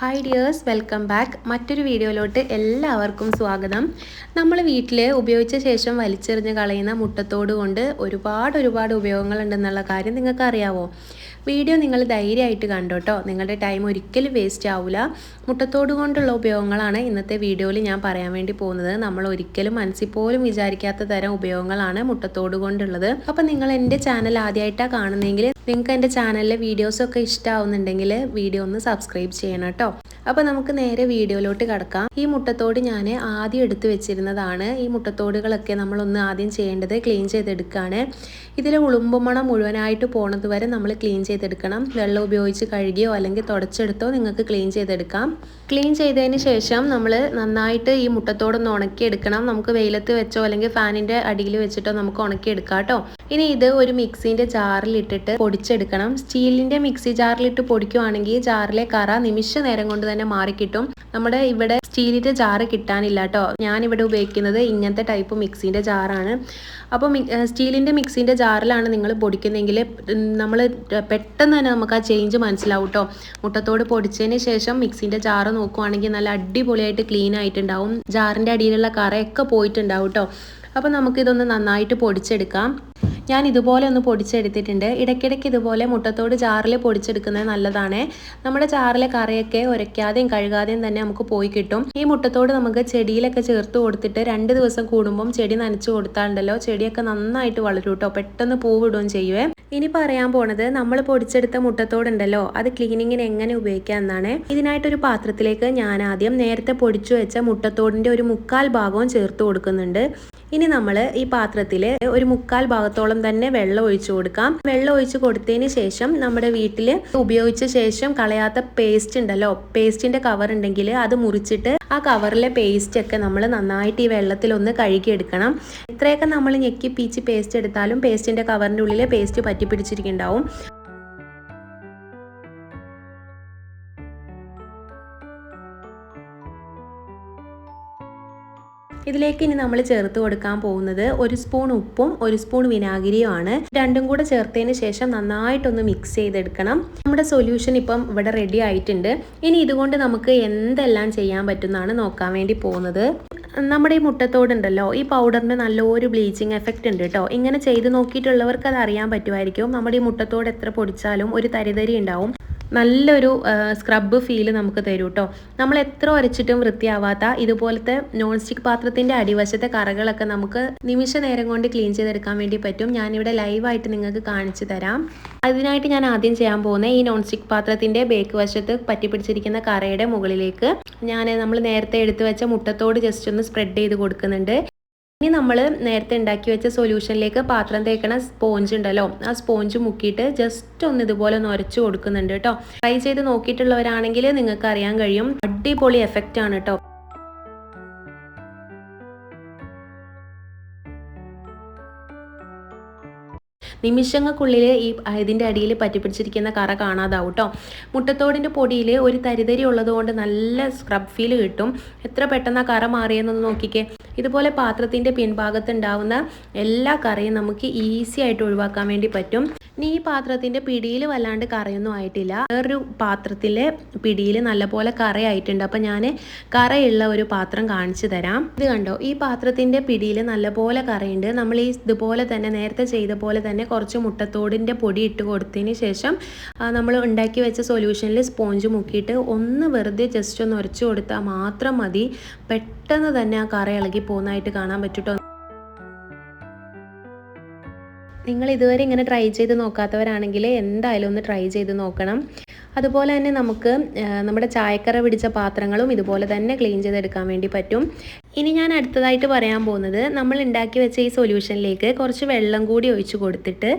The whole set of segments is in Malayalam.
ഹായ് ഡിയേഴ്സ് വെൽക്കം ബാക്ക് മറ്റൊരു വീഡിയോയിലോട്ട് എല്ലാവർക്കും സ്വാഗതം. നമ്മൾ വീട്ടിൽ ഉപയോഗിച്ച ശേഷം വലിച്ചെറിഞ്ഞ് കളയുന്ന മുട്ടത്തോട് കൊണ്ട് ഒരുപാട് ഒരുപാട് ഉപയോഗങ്ങളുണ്ടെന്നുള്ള കാര്യം നിങ്ങൾക്കറിയാവോ? വീഡിയോ നിങ്ങൾ ധൈര്യമായിട്ട് കണ്ടോട്ടോ. നിങ്ങളുടെ ടൈം ഒരിക്കലും വേസ്റ്റ് ആവില്ല മുട്ടത്തോട് കൊണ്ടുള്ള ഉപയോഗങ്ങളാണ് ഇന്നത്തെ വീഡിയോയിൽ ഞാൻ പറയാൻ വേണ്ടി പോകുന്നത്. നമ്മൾ ഒരിക്കലും മനസ്സിൽ പോലും വിചാരിക്കാത്ത തരം ഉപയോഗങ്ങളാണ് മുട്ടത്തോട് കൊണ്ടുള്ളത്. അപ്പം നിങ്ങൾ എന്റെ ചാനൽ ആദ്യമായിട്ടാണ് കാണുന്നതെങ്കിൽ നിങ്ങൾക്ക് എന്റെ ചാനലിലെ വീഡിയോസൊക്കെ ഇഷ്ടമാവുന്നുണ്ടെങ്കിൽ വീഡിയോ ഒന്ന് സബ്സ്ക്രൈബ് ചെയ്യണം കേട്ടോ. അപ്പോൾ നമുക്ക് നേരെ വീഡിയോയിലോട്ട് കിടക്കാം. ഈ മുട്ടത്തോട് ഞാൻ ആദ്യം എടുത്തു വെച്ചിരുന്നതാണ്. ഈ മുട്ടത്തോടുകളൊക്കെ നമ്മളൊന്ന് ആദ്യം ചെയ്യേണ്ടത് ക്ലീൻ ചെയ്തെടുക്കുകയാണ്. ഇതിലെ ഉളുമ്പുമണം മുഴുവനായിട്ട് പോണത് വരെ നമ്മൾ ക്ലീൻ ചെയ്തെടുക്കണം. വെള്ളം ഉപയോഗിച്ച് കഴുകിയോ അല്ലെങ്കിൽ തുടച്ചെടുത്തോ നിങ്ങൾക്ക് ക്ലീൻ ചെയ്തെടുക്കാം. ക്ലീൻ ചെയ്തതിന് ശേഷം നമ്മൾ നന്നായിട്ട് ഈ മുട്ടത്തോടൊന്ന് ഉണക്കിയെടുക്കണം. നമുക്ക് വെയിലത്ത് വെച്ചോ അല്ലെങ്കിൽ ഫാനിന്റെ അടിയിൽ വെച്ചിട്ടോ നമുക്ക് ഉണക്കിയെടുക്കാം കേട്ടോ. ഇനി ഇത് ഒരു മിക്സിന്റെ ജാറിലിട്ടിട്ട് പൊടിച്ചെടുക്കണം. സ്റ്റീലിന്റെ മിക്സി ജാറിലിട്ട് പൊടിക്കുവാണെങ്കിൽ ജാറിലെ കറ നിമിഷ നേരം കൊണ്ട് തന്നെ മാറിക്കിട്ടും നമ്മുടെ ഇവിടെ സ്റ്റീലിന്റെ ജാറ് കിട്ടാനില്ല കേട്ടോ. ഇവിടെ ഉപയോഗിക്കുന്നത് ഇങ്ങനത്തെ ടൈപ്പ് മിക്സിന്റെ ജാറാണ്. അപ്പോൾ സ്റ്റീലിന്റെ മിക്സിന്റെ ജാറിലാണ് നിങ്ങൾ പൊടിക്കുന്നതെങ്കിൽ നമ്മൾ പെട്ടെന്ന് തന്നെ നമുക്ക് ആ ചേഞ്ച് മനസ്സിലാവും കേട്ടോ. മുട്ടത്തോട് പൊടിച്ചതിന് ശേഷം മിക്സിന്റെ ജാറ് നോക്കുവാണെങ്കിൽ നല്ല അടിപൊളിയായിട്ട് ക്ലീൻ ആയിട്ടുണ്ടാവും. ജാറിന്റെ അടിയിലുള്ള കറയൊക്കെ പോയിട്ടുണ്ടാവും കേട്ടോ. അപ്പോൾ നമുക്കിതൊന്ന് നന്നായിട്ട് പൊടിച്ചെടുക്കാം. ഞാൻ ഇതുപോലെ ഒന്ന് പൊടിച്ചെടുത്തിട്ടുണ്ട്. ഇടയ്ക്കിടയ്ക്ക് ഇതുപോലെ മുട്ടത്തോട് ജാറിൽ പൊടിച്ചെടുക്കുന്നത് നല്ലതാണ്. നമ്മുടെ ജാറിലെ കറിയൊക്കെ ഉരയ്ക്കാതെയും കഴുകാതെയും തന്നെ നമുക്ക് പോയി കിട്ടും. ഈ മുട്ടത്തോട് നമുക്ക് ചെടിയിലൊക്കെ ചേർത്ത് കൊടുത്തിട്ട് രണ്ട് ദിവസം കൂടുമ്പം ചെടി നനച്ചു കൊടുത്താലുണ്ടല്ലോ ചെടിയൊക്കെ നന്നായിട്ട് വളരും കേട്ടോ പെട്ടെന്ന് പൂവിടുകയും ചെയ്യുവേ ഇനി പറയാൻ പോണത് നമ്മൾ പൊടിച്ചെടുത്ത മുട്ടത്തോടുണ്ടല്ലോ അത് ക്ലീനിങ്ങിന് എങ്ങനെ ഉപയോഗിക്കാം എന്നാണ്. ഇതിനായിട്ടൊരു പാത്രത്തിലേക്ക് ഞാൻ ആദ്യം നേരത്തെ പൊടിച്ചു വെച്ച മുട്ടത്തോടിന്റെ ഒരു മുക്കാൽ ഭാഗവും ചേർത്ത് കൊടുക്കുന്നുണ്ട്. ഇനി നമ്മൾ ഈ പാത്രത്തിൽ ഒരു മുക്കാൽ ഭാഗത്തോളം തന്നെ വെള്ളം ഒഴിച്ചു കൊടുക്കാം. വെള്ളം ഒഴിച്ച് കൊടുത്തതിന് ശേഷം നമ്മുടെ വീട്ടിൽ ഉപയോഗിച്ച ശേഷം കളയാത്ത പേസ്റ്റ് ഉണ്ടല്ലോ പേസ്റ്റിന്റെ കവർ ഉണ്ടെങ്കിൽ അത് മുറിച്ചിട്ട് ആ കവറിലെ പേസ്റ്റ് ഒക്കെ നമ്മൾ നന്നായിട്ട് ഈ വെള്ളത്തിൽ ഒന്ന് കഴുകിയെടുക്കണം ഇത്രയൊക്കെ നമ്മൾ ഞെക്കി പീച്ച് പേസ്റ്റ് എടുത്താലും പേസ്റ്റിന്റെ കവറിന്റെ ഉള്ളിൽ പേസ്റ്റ് പറ്റി പിടിച്ചിരിക്കുന്നുണ്ടാവും ഇതിലേക്ക് ഇനി നമ്മൾ ചേർത്ത് കൊടുക്കാൻ പോകുന്നത് ഒരു സ്പൂൺ ഉപ്പും ഒരു സ്പൂൺ വിനാഗിരിയും ആണ് രണ്ടും കൂടെ ചേർത്തതിന് ശേഷം നന്നായിട്ടൊന്ന് മിക്സ് ചെയ്തെടുക്കണം. നമ്മുടെ സൊല്യൂഷൻ ഇപ്പം ഇവിടെ റെഡി ആയിട്ടുണ്ട്. ഇനി ഇതുകൊണ്ട് നമുക്ക് എന്തെല്ലാം ചെയ്യാൻ പറ്റുന്നതാണ് നോക്കാൻ വേണ്ടി പോകുന്നത്. നമ്മുടെ ഈ മുട്ടത്തോടുണ്ടല്ലോ ഈ പൗഡറിന് നല്ലൊരു ബ്ലീച്ചിങ് എഫക്റ്റ് ഉണ്ട് കേട്ടോ ഇങ്ങനെ ചെയ്ത് നോക്കിയിട്ടുള്ളവർക്ക് അത് അറിയാൻ പറ്റുമായിരിക്കും. നമ്മുടെ ഈ മുട്ടത്തോട് എത്ര പൊടിച്ചാലും ഒരു തരിതരി ഉണ്ടാവും. നല്ലൊരു സ്ക്രബ് ഫീൽ നമുക്ക് തരും കേട്ടോ നമ്മൾ എത്ര ഉരച്ചിട്ടും വൃത്തിയാവാത്ത ഇതുപോലത്തെ നോൺ സ്റ്റിക്ക് പാത്രത്തിന്റെ അടിവശത്തെ കറകളൊക്കെ നമുക്ക് നിമിഷ നേരം കൊണ്ട് ക്ലീൻ ചെയ്തെടുക്കാൻ വേണ്ടി പറ്റും. ഞാനിവിടെ ലൈവായിട്ട് നിങ്ങൾക്ക് കാണിച്ചു തരാം. അതിനായിട്ട് ഞാൻ ആദ്യം ചെയ്യാൻ പോകുന്ന ഈ നോൺ സ്റ്റിക്ക് പാത്രത്തിന്റെ ബേക്ക് വശത്ത് പറ്റിപ്പിടിച്ചിരിക്കുന്ന കറയുടെ മുകളിലേക്ക് ഞാൻ നമ്മൾ നേരത്തെ എടുത്തു വെച്ച മുട്ടത്തോട് ജസ്റ്റ് ഒന്ന് സ്പ്രെഡ് ചെയ്ത് കൊടുക്കുന്നുണ്ട്. ഇനി നമ്മൾ നേരത്തെ ഉണ്ടാക്കി വെച്ച സൊല്യൂഷനിലേക്ക് പാത്രം തേക്കണ സ്പോഞ്ച് ഉണ്ടല്ലോ ആ സ്പോഞ്ച് മുക്കിയിട്ട് ജസ്റ്റ് ഒന്ന് ഇതുപോലെ ഒന്ന് ഉരച്ചു കൊടുക്കുന്നുണ്ട് കേട്ടോ ട്രൈ ചെയ്ത് നോക്കിയിട്ടുള്ളവരാണെങ്കിൽ നിങ്ങൾക്ക് അറിയാൻ കഴിയും. അടിപൊളി എഫക്റ്റ് ആണ് കേട്ടോ നിമിഷങ്ങൾക്കുള്ളിൽ ഈ ഇതിന്റെ അടിയിൽ പറ്റിപ്പിടിച്ചിരിക്കുന്ന കറ കാണാതാവും കേട്ടോ മുട്ടത്തോടിന്റെ പൊടിയിൽ ഒരു തരിതരി ഉള്ളതുകൊണ്ട് നല്ല സ്ക്രബ് ഫീൽ കിട്ടും. എത്ര പെട്ടെന്ന് കറ മാറിയെന്നൊന്ന് നോക്കിക്കേ. ഇതുപോലെ പാത്രത്തിന്റെ പിൻഭാഗത്ത് ഉണ്ടാവുന്ന എല്ലാ കറയും നമുക്ക് ഈസി ആയിട്ട് ഒഴിവാക്കാൻ വേണ്ടി പറ്റും. ഇനി ഈ പാത്രത്തിന്റെ പിടിയിൽ വല്ലാണ്ട് കറയൊന്നും ആയിട്ടില്ല. വേറൊരു പാത്രത്തിലെ പിടിയിൽ നല്ലപോലെ കറയായിട്ടുണ്ട്. അപ്പം ഞാൻ കറയുള്ള ഒരു പാത്രം കാണിച്ചു തരാം. ഇത് കണ്ടോ? ഈ പാത്രത്തിന്റെ പിടിയിൽ നല്ലപോലെ കറയുണ്ട്. നമ്മൾ ഈ ഇതുപോലെ തന്നെ നേരത്തെ ചെയ്ത പോലെ തന്നെ കുറച്ച് മുട്ടത്തോടിന്റെ പൊടി ഇട്ട് കൊടുത്തതിന് ശേഷം നമ്മൾ ഉണ്ടാക്കി വെച്ച സൊല്യൂഷനിൽ സ്പോഞ്ച് മുക്കിയിട്ട് ഒന്ന് വെറുതെ ജസ്റ്റ് ഒന്ന് ഉരച്ചു കൊടുത്താൽ മാത്രം മതി. പെട്ടെന്ന് തന്നെ ആ കറ ഇളകി പോകുന്നതായിട്ട് കാണാൻ പറ്റുട്ടോ. നിങ്ങൾ ഇതുവരെ ഇങ്ങനെ ട്രൈ ചെയ്ത് നോക്കാത്തവരാണെങ്കിൽ എന്തായാലും ഒന്ന് ട്രൈ ചെയ്ത് നോക്കണം. അതുപോലെ തന്നെ നമുക്ക് നമ്മുടെ ചായക്കറ പിടിച്ച പാത്രങ്ങളും ഇതുപോലെ തന്നെ ക്ലീൻ ചെയ്തെടുക്കാൻ വേണ്ടി പറ്റും. ഇനി ഞാൻ അടുത്തതായിട്ട് പറയാൻ പോകുന്നത് നമ്മൾ ഉണ്ടാക്കി വെച്ച ഈ സൊല്യൂഷനിലേക്ക് കുറച്ച് വെള്ളം കൂടി ഒഴിച്ചു കൊടുത്തിട്ട്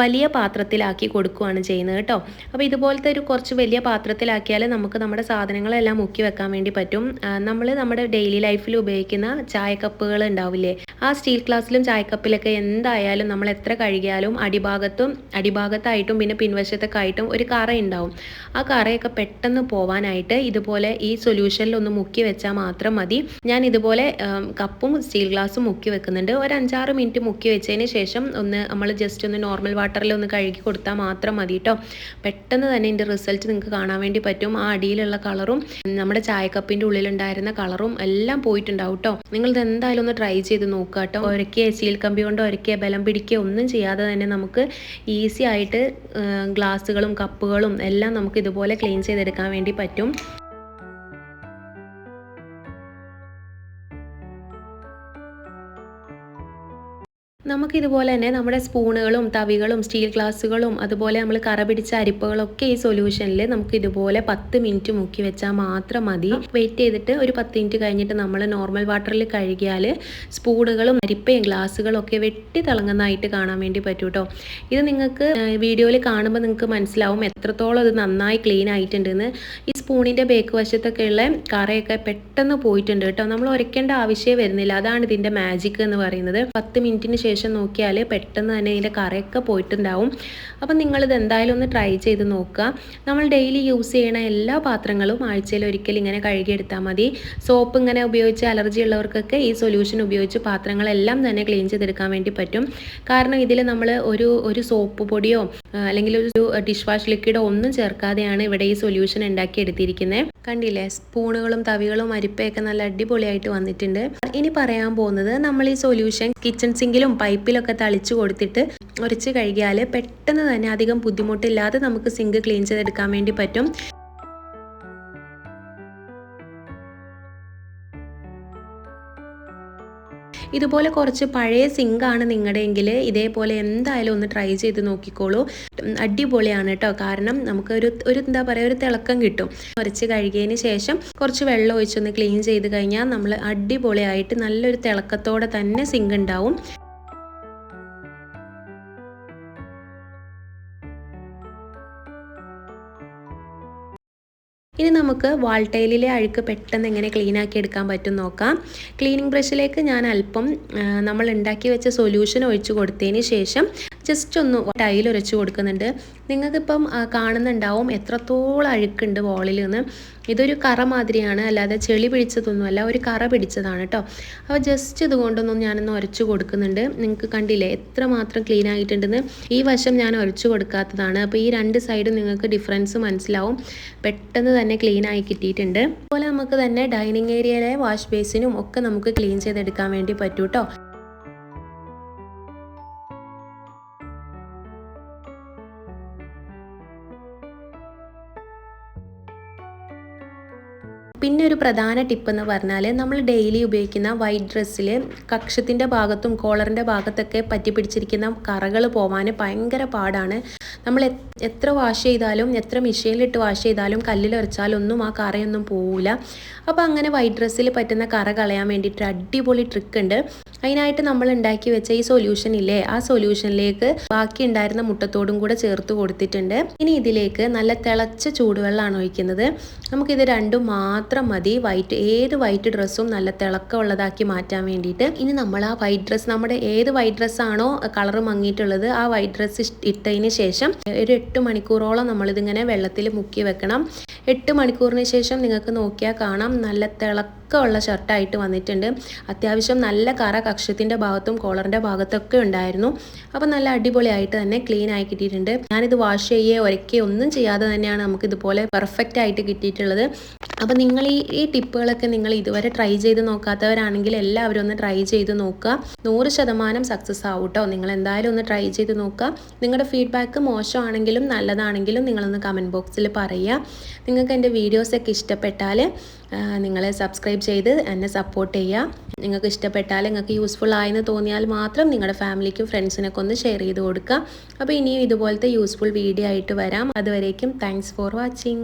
വലിയ പാത്രത്തിലാക്കി കൊടുക്കുകയാണ് ചെയ്യുന്നത് കേട്ടോ. അപ്പോൾ ഇതുപോലത്തെ ഒരു കുറച്ച് വലിയ പാത്രത്തിലാക്കിയാൽ നമുക്ക് നമ്മുടെ സാധനങ്ങളെല്ലാം മുക്കി വെക്കാൻ വേണ്ടി പറ്റും. നമ്മൾ നമ്മുടെ ഡെയിലി ലൈഫിൽ ഉപയോഗിക്കുന്ന ചായക്കപ്പുകൾ ഉണ്ടാവില്ലേ? ആ സ്റ്റീൽ ഗ്ലാസ്സിലും ചായക്കപ്പിലൊക്കെ എന്തായാലും നമ്മൾ എത്ര കഴുകിയാലും അടിഭാഗത്തും അടിഭാഗത്തായിട്ടും പിന്നെ പിൻവശത്തൊക്കെ ആയിട്ടും ഒരു കറ ഉണ്ടാവും. ആ കറയൊക്കെ പെട്ടെന്ന് പോവാനായിട്ട് ഇതുപോലെ ഈ സൊല്യൂഷനിൽ ഒന്ന് മുക്കി വെച്ചാൽ മാത്രം മതി. ഞാൻ ഇതുപോലെ കപ്പും സ്റ്റീൽ ഗ്ലാസ്സും മുക്കി വെക്കുന്നുണ്ട്. ഒരു അഞ്ചാറ് മിനിറ്റ് മുക്കി വെച്ചതിന് ശേഷം ഒന്ന് നമ്മൾ ജസ്റ്റ് ഒന്ന് നോർമൽ വാട്ടറിൽ ഒന്ന് കഴുകി കൊടുത്താൽ മാത്രം മതി കേട്ടോ പെട്ടെന്ന് തന്നെ ഇതിന്റെ റിസൾട്ട് നിങ്ങൾക്ക് കാണാൻ വേണ്ടി പറ്റും. ആ അടിയിലുള്ള കളറും നമ്മുടെ ചായക്കപ്പിന്റെ ഉള്ളിലുണ്ടായിരുന്ന കളറും എല്ലാം പോയിട്ടുണ്ടാവും കേട്ടോ നിങ്ങൾ ഇത് എന്തായാലും ഒന്ന് ട്രൈ ചെയ്ത് നോക്കുക കേട്ടോ ഒരക്കിയ സ്റ്റീൽ കമ്പി കൊണ്ടോ ഒരക്കിയ ബലം പിടിക്കുക ഒന്നും ചെയ്യാതെ തന്നെ നമുക്ക് ഈസി ആയിട്ട് ഗ്ലാസ്സുകളും കപ്പുകളും എല്ലാം നമുക്ക് ഇതുപോലെ ക്ലീൻ ചെയ്തെടുക്കാൻ വേണ്ടി പറ്റും. നമുക്കിതുപോലെ തന്നെ നമ്മുടെ സ്പൂണുകളും തവികളും സ്റ്റീൽ ഗ്ലാസ്സുകളും അതുപോലെ നമ്മൾ കറ പിടിച്ച അരിപ്പകളൊക്കെ ഈ സൊല്യൂഷനിൽ നമുക്ക് ഇതുപോലെ പത്ത് മിനിറ്റ് മുക്കി വെച്ചാൽ മാത്രം മതി. വെയിറ്റ് ചെയ്തിട്ട് ഒരു പത്ത് മിനിറ്റ് കഴിഞ്ഞിട്ട് നമ്മൾ നോർമൽ വാട്ടറിൽ കഴുകിയാൽ സ്പൂണുകളും അരിപ്പയും ഗ്ലാസ്സുകളും ഒക്കെ വെട്ടി തിളങ്ങുന്നതായിട്ട് കാണാൻ വേണ്ടി പറ്റും കേട്ടോ ഇത് നിങ്ങൾക്ക് വീഡിയോയിൽ കാണുമ്പോൾ നിങ്ങൾക്ക് മനസ്സിലാവും എത്രത്തോളം അത് നന്നായി ക്ലീൻ ആയിട്ടുണ്ടെന്ന്. ഈ സ്പൂണിന്റെ ബേക്ക് വശത്തൊക്കെ ഉള്ള കറയൊക്കെ പെട്ടെന്ന് പോയിട്ടുണ്ട് കേട്ടോ നമ്മൾ ഉരയ്ക്കേണ്ട ആവശ്യമേ വരുന്നില്ല. അതാണ് ഇതിന്റെ മാജിക് എന്ന് പറയുന്നത്. പത്ത് മിനിറ്റിന് ശേഷം ശേഷം നോക്കിയാൽ പെട്ടെന്ന് തന്നെ ഇതിന്റെ കറയൊക്കെ പോയിട്ടുണ്ടാവും. അപ്പം നിങ്ങളിത് എന്തായാലും ഒന്ന് ട്രൈ ചെയ്ത് നോക്കുക. നമ്മൾ ഡെയിലി യൂസ് ചെയ്യണ എല്ലാ പാത്രങ്ങളും ആഴ്ചയിൽ ഒരിക്കൽ ഇങ്ങനെ കഴുകിയെടുത്താൽ മതി. സോപ്പ് ഇങ്ങനെ ഉപയോഗിച്ച് അലർജി ഉള്ളവർക്കൊക്കെ ഈ സൊല്യൂഷൻ ഉപയോഗിച്ച് പാത്രങ്ങളെല്ലാം തന്നെ ക്ലീൻ ചെയ്തെടുക്കാൻ വേണ്ടി പറ്റും. കാരണം ഇതിൽ നമ്മൾ ഒരു ഒരു സോപ്പ് പൊടിയോ അല്ലെങ്കിൽ ഒരു ഡിഷ് വാഷ് ലിക്വിഡോ ഒന്നും ചേർക്കാതെയാണ് ഇവിടെ ഈ സൊല്യൂഷൻ ഉണ്ടാക്കി എടുത്തിരിക്കുന്നത് കണ്ടില്ലേ? സ്പൂണുകളും തവികളും അരിപ്പയൊക്കെ നല്ല അടിപൊളിയായിട്ട് വന്നിട്ടുണ്ട്. ഇനി പറയാൻ പോകുന്നത് നമ്മൾ ഈ സൊല്യൂഷൻ കിച്ചൺ സിങ്കിലും പൈപ്പിലൊക്കെ തളിച്ചു കൊടുത്തിട്ട് ഉരച്ച് കഴുകിയാൽ പെട്ടെന്ന് തന്നെ അധികം ബുദ്ധിമുട്ടില്ലാതെ നമുക്ക് സിങ്ക് ക്ലീൻ ചെയ്തെടുക്കാൻ വേണ്ടി പറ്റും. ഇതുപോലെ കുറച്ച് പഴയ സിങ്ക് സിങ്കാണ് നിങ്ങളുടെയെങ്കിൽ ഇതേപോലെ എന്തായാലും ഒന്ന് ട്രൈ ചെയ്ത് നോക്കിക്കോളൂ. അടിപൊളിയാണ് കേട്ടോ കാരണം നമുക്ക് ഒരു ഒരു എന്താ പറയുക ഒരു തിളക്കം കിട്ടും. കുറച്ച് കഴുകിയതിന് ശേഷം കുറച്ച് വെള്ളം ഒഴിച്ചൊന്ന് ക്ലീൻ ചെയ്ത് കഴിഞ്ഞാൽ നമ്മൾ അടിപൊളിയായിട്ട് നല്ലൊരു തിളക്കത്തോടെ തന്നെ സിങ്ക് ഉണ്ടാവും ഇനി നമുക്ക് വാൾട്ടൈലിലെ അഴുക്ക് പെട്ടെന്ന് എങ്ങനെ ക്ലീൻ ആക്കി എടുക്കാൻ പറ്റും നോക്കാം. ക്ലീനിങ് ബ്രഷിലേക്ക് ഞാൻ അല്പം നമ്മൾ ഉണ്ടാക്കി വെച്ച സൊല്യൂഷൻ ഒഴിച്ചു കൊടുത്തതിന് ശേഷം ജസ്റ്റ് ഒന്ന് ടൈൽ ഉരച്ച് കൊടുക്കുന്നുണ്ട്. നിങ്ങൾക്കിപ്പം കാണുന്നുണ്ടാവും എത്രത്തോളം അഴുക്കുണ്ട് വോളിൽ നിന്ന് ഇതൊരു കറ മാതിരിയാണ്. അല്ലാതെ ചെളി പിടിച്ചതൊന്നുമല്ല ഒരു കറ പിടിച്ചതാണ് കേട്ടോ അപ്പോൾ ജസ്റ്റ് ഇതുകൊണ്ടൊന്നും ഞാനൊന്ന് ഉരച്ച് കൊടുക്കുന്നുണ്ട്. നിങ്ങൾക്ക് കണ്ടില്ലേ എത്രമാത്രം ക്ലീൻ ആയിട്ടുണ്ടെന്ന്. ഈ വശം ഞാൻ ഉരച്ച് കൊടുക്കാത്തതാണ്. അപ്പോൾ ഈ രണ്ട് സൈഡും നിങ്ങൾക്ക് ഡിഫറൻസ് മനസ്സിലാവും. പെട്ടെന്ന് തന്നെ ക്ലീൻ ആയി കിട്ടിയിട്ടുണ്ട്. അതുപോലെ നമുക്ക് തന്നെ ഡൈനിങ് ഏരിയയിലെ വാഷ് ബേസിനും ഒക്കെ നമുക്ക് ക്ലീൻ ചെയ്തെടുക്കാൻ വേണ്ടി പറ്റൂ കേട്ടോ ഒരു പ്രധാന ടിപ്പ് എന്ന് പറഞ്ഞാൽ നമ്മൾ ഡെയിലി ഉപയോഗിക്കുന്ന വൈറ്റ് ഡ്രസ്സിൽ കക്ഷത്തിന്റെ ഭാഗത്തും കോളറിന്റെ ഭാഗത്തൊക്കെ പറ്റി പിടിച്ചിരിക്കുന്ന കറകൾ പോവാൻ ഭയങ്കര പാടാണ്. നമ്മൾ എത്ര വാഷ് ചെയ്താലും എത്ര മെഷീനിലിട്ട് വാഷ് ചെയ്താലും കല്ലിൽ ഒന്നും ആ കറയൊന്നും പോവില്ല അപ്പോൾ അങ്ങനെ വൈറ്റ് ഡ്രസ്സിൽ പറ്റുന്ന കറ കളയാൻ വേണ്ടിയിട്ട് അടിപൊളി ട്രിക്ക് ഉണ്ട്. അതിനായിട്ട് നമ്മൾ ഉണ്ടാക്കി വെച്ച ഈ സൊല്യൂഷൻ ഇല്ലേ? ആ സൊല്യൂഷനിലേക്ക് ബാക്കി ഉണ്ടായിരുന്ന മുട്ടത്തോടും കൂടെ ചേർത്ത് കൊടുത്തിട്ടുണ്ട്. ഇനി ഇതിലേക്ക് നല്ല തിളച്ച ചൂടുവെള്ളമാണ് ഒഴിക്കുന്നത്. നമുക്കിത് രണ്ടും മാത്രം മതി. വൈറ്റ് ഏത് വൈറ്റ് ഡ്രസ്സും നല്ല തിളക്കമുള്ളതാക്കി മാറ്റാൻ വേണ്ടിയിട്ട്. ഇനി നമ്മൾ ആ വൈറ്റ് ഡ്രസ്സ് നമ്മുടെ ഏത് വൈറ്റ് ഡ്രസ്സാണോ കളർ മങ്ങിയിട്ടുള്ളത് ആ വൈറ്റ് ഡ്രസ്സ് ഇട്ടതിന് ശേഷം ഒരു എട്ട് മണിക്കൂറോളം നമ്മളിതിങ്ങനെ വെള്ളത്തിൽ മുക്കി വെക്കണം. എട്ട് മണിക്കൂറിന് ശേഷം നിങ്ങൾക്ക് നോക്കിയാൽ കാണാം. നല്ല തിളക്കമുള്ള ഷർട്ടായിട്ട് വന്നിട്ടുണ്ട്. അത്യാവശ്യം നല്ല കറ കക്ഷത്തിന്റെ ഭാഗത്തും കോളറിന്റെ ഭാഗത്തൊക്കെ ഉണ്ടായിരുന്നു. അപ്പോൾ നല്ല അടിപൊളിയായിട്ട് തന്നെ ക്ലീൻ ആയി കിട്ടിയിട്ടുണ്ട്. ഞാനിത് വാഷ് ചെയ്യുകയോ ഒരക്കുകയോ ഒന്നും ചെയ്യാതെ തന്നെയാണ് നമുക്കിതുപോലെ പെർഫെക്റ്റ് ആയിട്ട് കിട്ടിയിട്ടുള്ളത്. അപ്പോൾ നിങ്ങൾ ഈ ഈ ടിപ്പുകളൊക്കെ നിങ്ങൾ ഇതുവരെ ട്രൈ ചെയ്ത് നോക്കാത്തവരാണെങ്കിൽ എല്ലാവരും ഒന്ന് ട്രൈ ചെയ്ത് നോക്കുക. നൂറ് ശതമാനം സക്സസ് ആവും കേട്ടോ നിങ്ങൾ എന്തായാലും ഒന്ന് ട്രൈ ചെയ്ത് നോക്കുക. നിങ്ങളുടെ ഫീഡ്ബാക്ക് മോശമാണെങ്കിലും നല്ലതാണെങ്കിലും നിങ്ങളൊന്ന് കമന്റ് ബോക്സിൽ പറയുക. നിങ്ങൾക്ക് എന്റെ വീഡിയോസൊക്കെ ഇഷ്ടപ്പെട്ടാൽ നിങ്ങളെ സബ്സ്ക്രൈബ് ചെയ്ത് എന്നെ സപ്പോർട്ട് ചെയ്യുക. നിങ്ങൾക്ക് ഇഷ്ടപ്പെട്ടാൽ നിങ്ങൾക്ക് യൂസ്ഫുൾ ആയെന്ന് തോന്നിയാൽ മാത്രം നിങ്ങളുടെ ഫാമിലിക്കും ഫ്രണ്ട്സിനൊക്കെ ഒന്ന് ഷെയർ ചെയ്ത് കൊടുക്കുക. അപ്പോൾ ഇനിയും ഇതുപോലത്തെ യൂസ്ഫുൾ വീഡിയോ ആയിട്ട് വരാം. അതുവരേക്കും താങ്ക്സ് ഫോർ വാച്ചിങ്